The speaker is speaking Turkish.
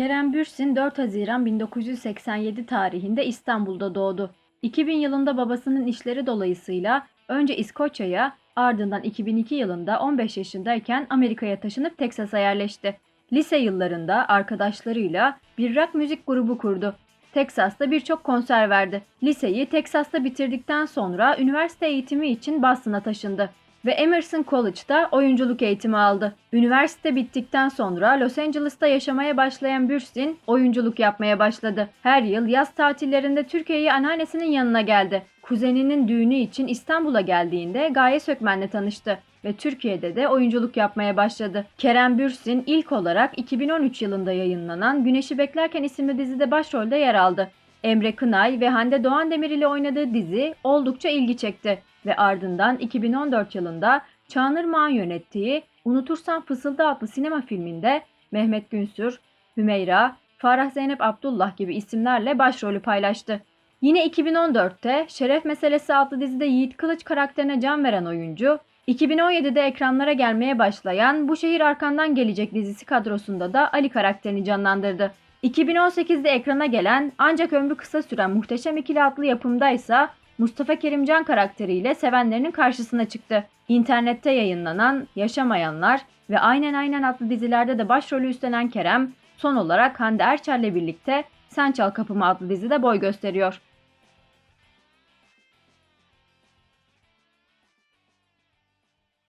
Kerem Bürsin 4 Haziran 1987 tarihinde İstanbul'da doğdu. 2000 yılında babasının işleri dolayısıyla önce İskoçya'ya ardından 2002 yılında 15 yaşındayken Amerika'ya taşınıp Teksas'a yerleşti. Lise yıllarında arkadaşlarıyla bir rock müzik grubu kurdu. Teksas'ta birçok konser verdi. Liseyi Teksas'ta bitirdikten sonra üniversite eğitimi için Boston'a taşındı ve Emerson College'da oyunculuk eğitimi aldı. Üniversite bittikten sonra Los Angeles'ta yaşamaya başlayan Bürsin oyunculuk yapmaya başladı. Her yıl yaz tatillerinde Türkiye'ye anneannesinin yanına geldi. Kuzeninin düğünü için İstanbul'a geldiğinde Gaye Sökmen'le tanıştı ve Türkiye'de de oyunculuk yapmaya başladı. Kerem Bürsin ilk olarak 2013 yılında yayınlanan Güneşi Beklerken isimli dizide başrolde yer aldı. Emre Kınay ve Hande Doğan Demir ile oynadığı dizi oldukça ilgi çekti ve ardından 2014 yılında Çağnır Mağan yönettiği Unutursan Fısıldı adlı sinema filminde Mehmet Günsür, Hümeyra, Farah Zeynep Abdullah gibi isimlerle başrolü paylaştı. Yine 2014'te Şeref Meselesi adlı dizide Yiğit Kılıç karakterine can veren oyuncu, 2017'de ekranlara gelmeye başlayan Bu Şehir Arkandan Gelecek dizisi kadrosunda da Ali karakterini canlandırdı. 2018'de ekrana gelen ancak ömrü kısa süren Muhteşem İkili adlı yapımda ise Mustafa Kerimcan karakteriyle sevenlerinin karşısına çıktı. İnternette yayınlanan Yaşamayanlar ve Aynen Aynen adlı dizilerde de başrolü üstlenen Kerem, son olarak Hande Erçel'le birlikte Sen Çal Kapımı adlı dizide boy gösteriyor.